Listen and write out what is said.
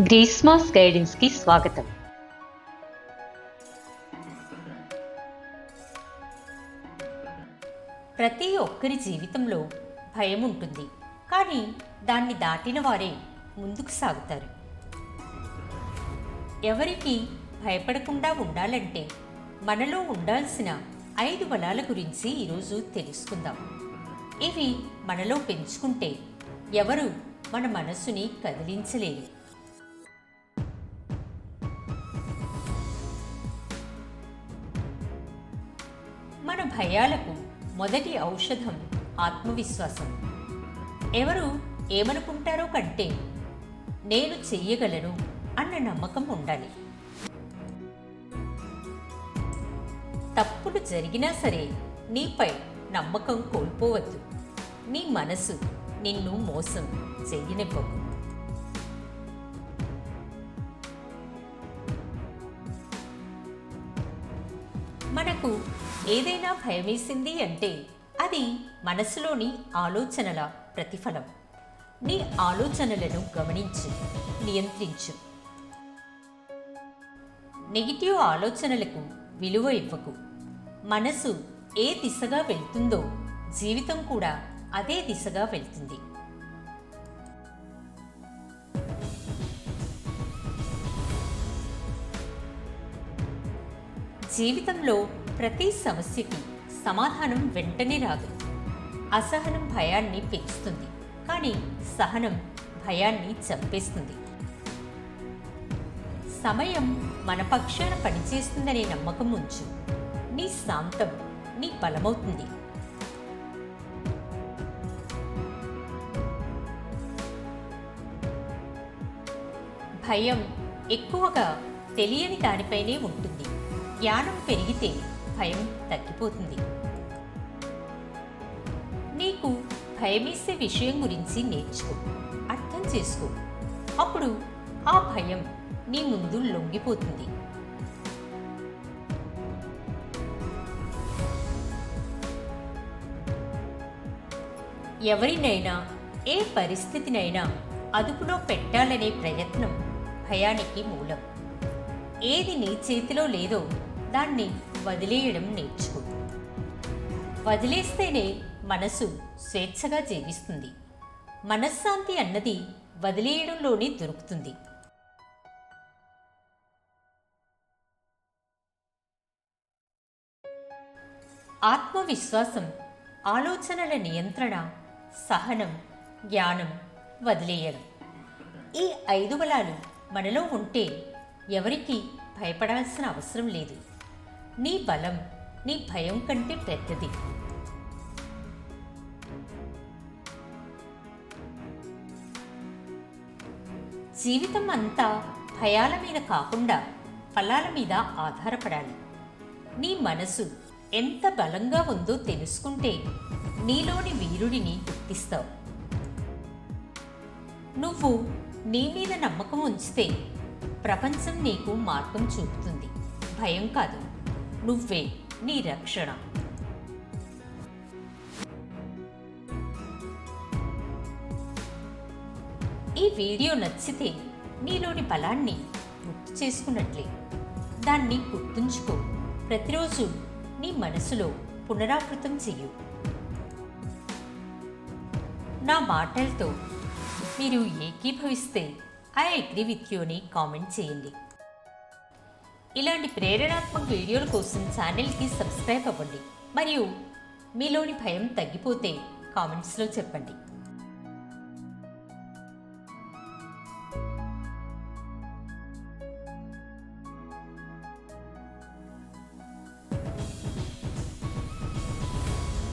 గ్రీస్మాస్ గైడెన్స్కి స్వాగతం. ప్రతి ఒక్కరి జీవితంలో భయం ఉంటుంది కానీ దాన్ని దాటిన వారే ముందుకు సాగుతారు. ఎవరికి భయపడకుండా ఉండాలంటే మనలో ఉండాల్సిన ఐదు బలాల గురించి ఈరోజు తెలుసుకుందాం. ఇవి మనలో పెంచుకుంటే ఎవరు మన మనసుని కదిలించలేరు. మన భయాలకు మొదటి ఔషధం ఆత్మవిశ్వాసం. ఎవరు ఏమనుకుంటారో కంటే నేను చెయ్యగలను అన్న నమ్మకం ఉండాలి. తప్పులు జరిగినా సరే నీపై నమ్మకం కోల్పోవద్దు. నీ మనసు నిన్ను మోసం చెయ్యనివ్వకు మనకు ఏదైనా భయమేసింది అంటే అది మనసులోని ఆలోచనల ప్రతిఫలం. నీ ఆలోచనలను గమనించు నియంత్రించు. నెగిటివ్ ఆలోచనలకు విలువ ఇవ్వకు. మనసు ఏ దిశగా వెళ్తుందో జీవితం కూడా అదే దిశగా వెళ్తుంది. జీవితంలో ప్రతి సమస్యకి సమాధానం వెంటనే రాదు. అసహనం భయాన్ని పెంచుతుంది. కానీ సహనం భయాన్ని చంపేస్తుంది. సమయం మన పక్షాన పనిచేస్తుందనే నమ్మకం ఉంచు. నీ శాంతం నీ బలమవుతుంది. భయం ఎక్కువగా తెలియని దానిపైనే ఉంటుంది. జ్ఞానం పెరిగితే భయం తగ్గిపోతుంది. నీకు భయమేసే విషయం గురించి నేర్చుకో అర్థం చేసుకో. అప్పుడు ఆ భయం నీ ముందు లొంగిపోతుంది. ఎవరినైనా ఏ పరిస్థితినైనా అదుపులో పెట్టాలనే ప్రయత్నం భయానికి మూలం. ఏది నీ చేతిలో లేదో దాన్ని వదిలేయడం నేర్చుకో. వదిలేస్తేనే మనసు స్వేచ్ఛగా జీవిస్తుంది. మనశ్శాంతి అన్నది వదిలేయడంలోనే దొరుకుతుంది. ఆత్మవిశ్వాసం ఆలోచనల నియంత్రణ సహనం జ్ఞానం వదిలేయడం. ఈ ఐదు బలాలు మనలో ఉంటే ఎవరికీ భయపడాల్సిన అవసరం లేదు. నీ బలం నీ భయం కంటే పెద్దది. జీవితం అంతా భయాల మీద కాకుండా ఫలాల మీద ఆధారపడాలి. నీ మనసు ఎంత బలంగా ఉందో తెలుసుకుంటే నీలోని వీరుడిని గుర్తిస్తావు. నువ్వు నీ మీద నమ్మకం ఉంచితే ప్రపంచం నీకు మార్గం చూపుతుంది. భయం కాదు. నువ్వే నీ రక్షణ. ఈ వీడియో నచ్చితే నీలోని బలాన్ని గుర్తు చేసుకున్నట్లే. దాన్ని గుర్తుంచుకో. ప్రతిరోజు నీ మనసులో పునరావృతం చెయ్యు. నా మాటలతో మీరు ఏకీభవిస్తే ఐ అగ్రి విత్ యూ అని కామెంట్ చేయండి. ఇలాంటి ప్రేరణాత్మక వీడియోల కోసం ఛానల్కి సబ్స్క్రైబ్ అవ్వండి. మరియు మీలోని భయం తగ్గిపోతే కామెంట్స్లో చెప్పండి.